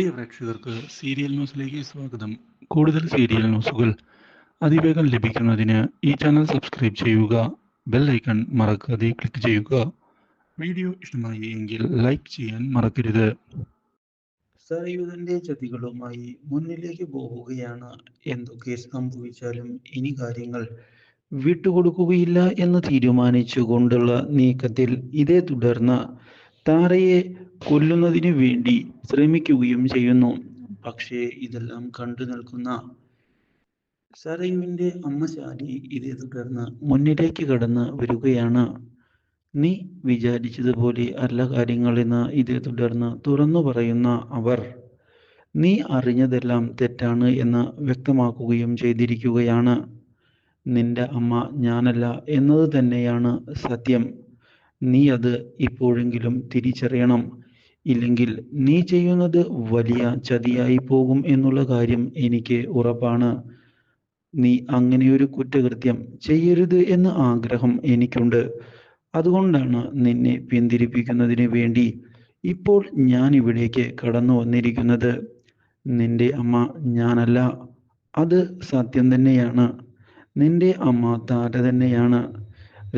പ്രിയ പ്രേക്ഷകർക്ക് സീരിയൽ ന്യൂസിലേക്ക് സ്വാഗതം. കൂടുതൽ സീരിയൽ ന്യൂസുകൾ അതിവേഗം ലഭിക്കുന്നതിന് ഈ ചാനൽ സബ്സ്ക്രൈബ് ചെയ്യുക ബെൽ ഐക്കൺ മറക്കാതെ ക്ലിക്ക് ചെയ്യുക. വീഡിയോ ഇഷ്ടമായി എങ്കിൽ ലൈക്ക് ചെയ്യാൻ മറക്കരുത്. സരയുധന്റെ ചതികളുമായി മുന്നിലേക്ക് പോവുകയാണ് എന്തൊക്കെ സംഭവിച്ചാലും ഇനി കാര്യങ്ങൾ വിട്ടുകൊടുക്കുകയില്ല എന്ന് തീരുമാനിച്ചുകൊണ്ടുള്ള നീക്കത്തിൽ ഇതേ തുടർന്ന് താരയെ കൊല്ലുന്നതിന് വേണ്ടി ശ്രമിക്കുകയും ചെയ്യുന്നു. പക്ഷേ ഇതെല്ലാം കണ്ടു നിൽക്കുന്ന സരയുവിന്റെ അമ്മ ശാലി ഇതേ തുടർന്ന് മുന്നിലേക്ക് കടന്ന് വരികയാണ്. നീ വിചാരിച്ചതുപോലെ അല്ല കാര്യങ്ങളെന്ന് ഇതേ തുടർന്ന് തുറന്നു പറയുന്ന അവർ. നീ അറിഞ്ഞതെല്ലാം തെറ്റാണ് എന്ന് വ്യക്തമാക്കുകയും ചെയ്തിരിക്കുകയാണ്. നിന്റെ അമ്മ ഞാനല്ല എന്നത് തന്നെയാണ് സത്യം. നീ അത് ഇപ്പോഴെങ്കിലും തിരിച്ചറിയണം. ഇല്ലെങ്കിൽ നീ ചെയ്യുന്നത് വലിയ ചതിയായി പോകും എന്നുള്ള കാര്യം എനിക്ക് ഉറപ്പാണ്. നീ അങ്ങനെയൊരു കുറ്റകൃത്യം ചെയ്യരുത് എന്ന് ആഗ്രഹം എനിക്കുണ്ട്. അതുകൊണ്ടാണ് നിന്നെ പിന്തിരിപ്പിക്കുന്നതിന് വേണ്ടി ഇപ്പോൾ ഞാൻ ഇവിടേക്ക് കടന്നു വന്നിരിക്കുന്നത്. നിന്റെ അമ്മ ഞാനല്ല. അത് സത്യം തന്നെയാണ്. നിന്റെ അമ്മ താര തന്നെയാണ്.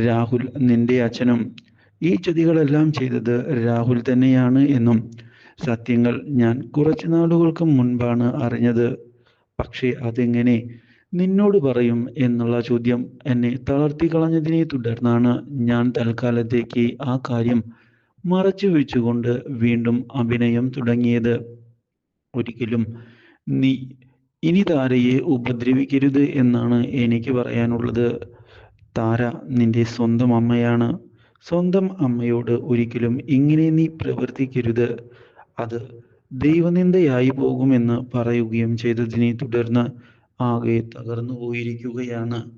രാഹുൽ നിന്റെ അച്ഛനും ഈ ചതികളെല്ലാം ചെയ്തത് രാഹുൽ തന്നെയാണ് എന്നും സത്യങ്ങൾ ഞാൻ കുറച്ചു നാളുകൾക്ക് മുൻപാണ് അറിഞ്ഞത്. പക്ഷേ അതെങ്ങനെ? നിന്നോട് പറയും എന്നുള്ള ചോദ്യം എന്നെ തളർത്തി കളഞ്ഞതിനെ തുടർന്നാണ് ഞാൻ തൽക്കാലത്തേക്ക് ആ കാര്യം മറച്ചു വെച്ചുകൊണ്ട് വീണ്ടും അഭിനയം തുടങ്ങിയത്. ഒരിക്കലും നീ ഇനി താരയെ ഉപദ്രവിക്കരുത് എന്നാണ് എനിക്ക് പറയാനുള്ളത്. താര നിന്റെ സ്വന്തം അമ്മയാണ്. സ്വന്തം അമ്മയോട് ഒരിക്കലും ഇങ്ങനെ നീ പ്രവർത്തിക്കരുത്. അത് ദൈവനിന്ദയായി പോകുമെന്ന് പറയുകയും ചെയ്തതിനെ തുടർന്ന് ആകെ തകർന്നു പോയിരിക്കുകയാണ്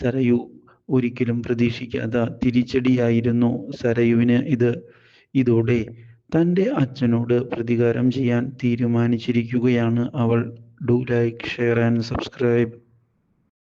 സരയു. ഒരിക്കലും പ്രതീക്ഷിക്കാത്ത തിരിച്ചടിയായിരുന്നു സരയുവിന് ഇത്. ഇതോടെ തന്റെ അച്ഛനോട് പ്രതികാരം ചെയ്യാൻ തീരുമാനിച്ചിരിക്കുകയാണ് അവൾ. Do like share and subscribe